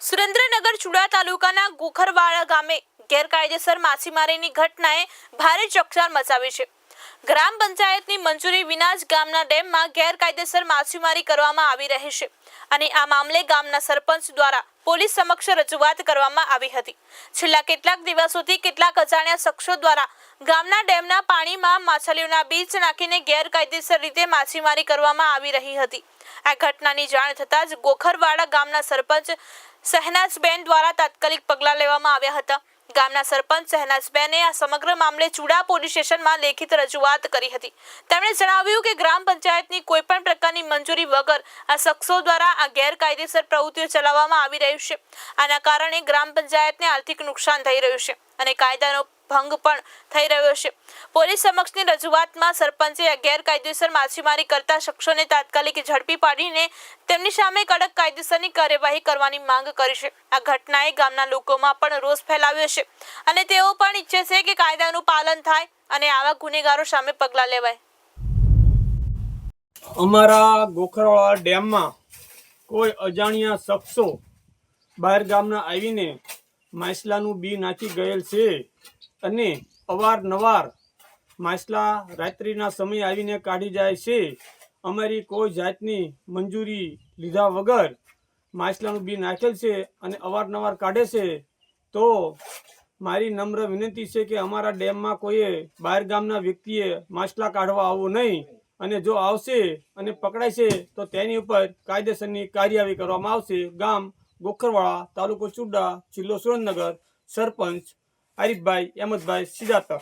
સુરેન્દ્રનગર ચુડા તાલુકાના ગોખરવાડા ગામે ગેરકાયદેસર માછીમારીની ઘટનાએ ભારે ચકચાર મચાવી છે. ગ્રામ પંચાયતની મંજૂરી વિના જ ગામના ડેમમાં ગેરકાયદેસર માછીમારી કરવામાં આવી રહી છે અને આ મામલે ગામના સરપંચ દ્વારા પોલીસ સમક્ષ રજૂઆત કરવામાં આવી હતી. છેલ્લા કેટલાક દિવસોથી કેટલાક અજાણ્યા શખ્સો દ્વારા ગામના ડેમના પાણીમાં માછલીઓના બીજ નાખીને ગેરકાયદેસર રીતે માછીમારી કરવામાં આવી રહી હતી. આ ઘટનાની જાણ થતાં જ ગોખરવાડા ગામના સરપંચ શહેનાજબેન દ્વારા તાત્કાલિક પગલાં લેવામાં આવ્યા હતા. ગામના સરપંચ સહનાઝબેને આ સમગ્ર મામલે ચુડા પોલીસ સ્ટેશનમાં લેખિત રજૂઆત કરી હતી. તેમણે જણાવ્યું કે ગ્રામ પંચાયતની કોઈ પણ પ્રકારની મંજૂરી વગર આ શખ્સો દ્વારા આ ગેરકાયદેસર પ્રવૃત્તિઓ ચલાવવામાં આવી રહ્યું છે. આના કારણે ગ્રામ પંચાયતને આર્થિક નુકસાન થઈ રહ્યું છે અને કાયદાનો ભંગ પણ થઈ રહ્યો છે. પોલીસ સમક્ષની રજૂઆતમાં સરપંચે ગેરકાયદેસર માછીમારી કરતા શખ્સોને તાત્કાલિક ઝડપી પાડીને તેમની સામે કડક કાયદેસરની કાર્યવાહી કરવાની માંગ કરી છે. આ ઘટનાએ ગામના લોકોમાં પણ રોષ ફેલાવ્યો છે અને તેઓ પણ ઈચ્છે છે કે કાયદાનું પાલન થાય અને આવા ગુનેગારો સામે પગલાં લેવાય. અમારા ગોખરવાળા ડેમમાં કોઈ અજાણ્યા શખ્સો બહાર ગામના આવીને માછલાનું બી નાખી ગયેલ છે. અને અવારનવાર માછલા રાત્રિના સમયે આવીને કાઢી જાય છે. અમારી કોઈ જાતની મંજૂરી લીધા વગર માછલાનું બી નાખેલ છે અને અવારનવાર કાઢે છે. તો મારી નમ્ર વિનંતી છે કે અમારા ડેમમાં કોઈએ બહાર ગામના વ્યક્તિએ માછલા કાઢવા આવવું નહીં. અને જો આવશે અને પકડાય છે, તો તેની ઉપર કાયદેસરની કાર્યવાહી કરવામાં આવશે. ગામ ગોખરવાડા તાલુકો ચુડા જિલ્લો સુરેન્દ્રનગર સરપંચ આરીફભાઈ અહેમદભાઈ સિજાતર